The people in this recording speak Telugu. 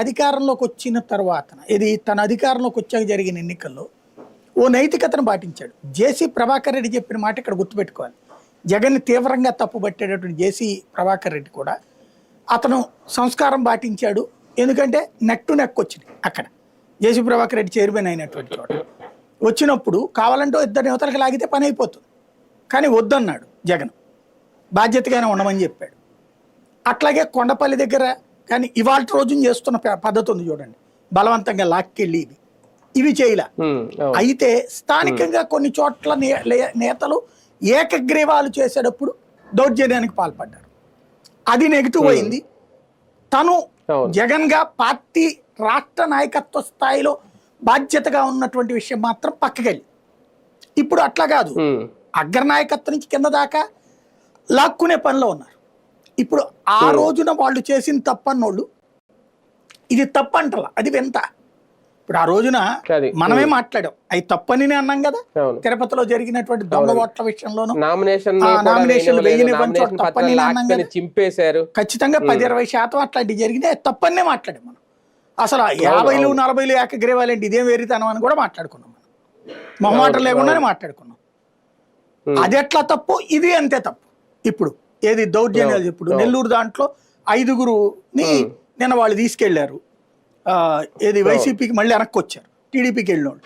అధికారంలోకి వచ్చిన తర్వాత ఇది తన అధికారంలోకి వచ్చాక జరిగిన ఎన్నికల్లో ఓ నైతికతను పాటించాడు. జేసీ ప్రభాకర్ రెడ్డి చెప్పిన మాట ఇక్కడ గుర్తుపెట్టుకోవాలి. జగన్ తీవ్రంగా తప్పుపట్టేటటువంటి జేసీ ప్రభాకర్ రెడ్డి కూడా అతను సంస్కారం పాటించాడు. ఎందుకంటే నెక్ టు నెక్ వచ్చింది అక్కడ. జేసీ ప్రభాకర్ రెడ్డి చైర్మన్ అయినటువంటి చోట. వచ్చినప్పుడు కావాలంటే ఇద్దరు యువతలకు లాగితే పని అయిపోతుంది. కానీ వద్దన్నాడు జగన్. బాధ్యతగానే ఉండమని చెప్పాడు. అట్లాగే కొండపల్లి దగ్గర కానీ ఇవాళ రోజున చేస్తున్న పద్ధతి ఉంది చూడండి. బలవంతంగా లాక్కెళ్ళి ఇది. ఇవి చేయలే. అయితే స్థానికంగా కొన్ని చోట్ల నేతలు ఏకగ్రీవాలు చేసేటప్పుడు దౌర్జన్యానికి పాల్పడ్డారు. అది నెగిటివ్ అయింది. తను. జగన్గా పార్టీ రాష్ట్ర నాయకత్వ స్థాయిలో బాధ్యతగా ఉన్నటువంటి విషయం మాత్రం పక్కకెళ్ళి. ఇప్పుడు అట్లా కాదు. అగ్రనాయకత్వం నుంచి కింద దాకా లాక్కునే పనిలో ఉన్నారు. ఇప్పుడు ఆ రోజున వాళ్ళు చేసిన తప్పన్నోళ్ళు ఇది తప్పంటలా అది వింత. ఇప్పుడు ఆ రోజున అది. మనమే మాట్లాడాం అవి తప్పని అన్నాం కదా తిరుపతిలో జరిగినటువంటి దొంగ ఓట్ల విషయంలోనూ. నామినేషన్. చింపేశారు. ఖచ్చితంగా పది ఇరవై శాతం అట్లాంటివి జరిగినాయి అది తప్పనే మాట్లాడాం మనం. అసలు యాభైలు నలభైలు ఏకగ్రీవాలేంటి ఇదేం వేరితనం అని కూడా మాట్లాడుకున్నాం మనం. మొహమాటం లేకుండానే మాట్లాడుకున్నాం. అది ఎట్లా తప్పు? ఇది అంతే తప్పు. ఇప్పుడు ఏది దౌర్జన్యాలు ఇప్పుడు నెల్లూరు దాంట్లో ఐదుగురుని నిన్న వాళ్ళు తీసుకెళ్ళారు. ఆ, ఏది వైసీపీకి మళ్ళీ వెనక్కి వచ్చారు టీడీపీకి వెళ్ళిన వాళ్ళు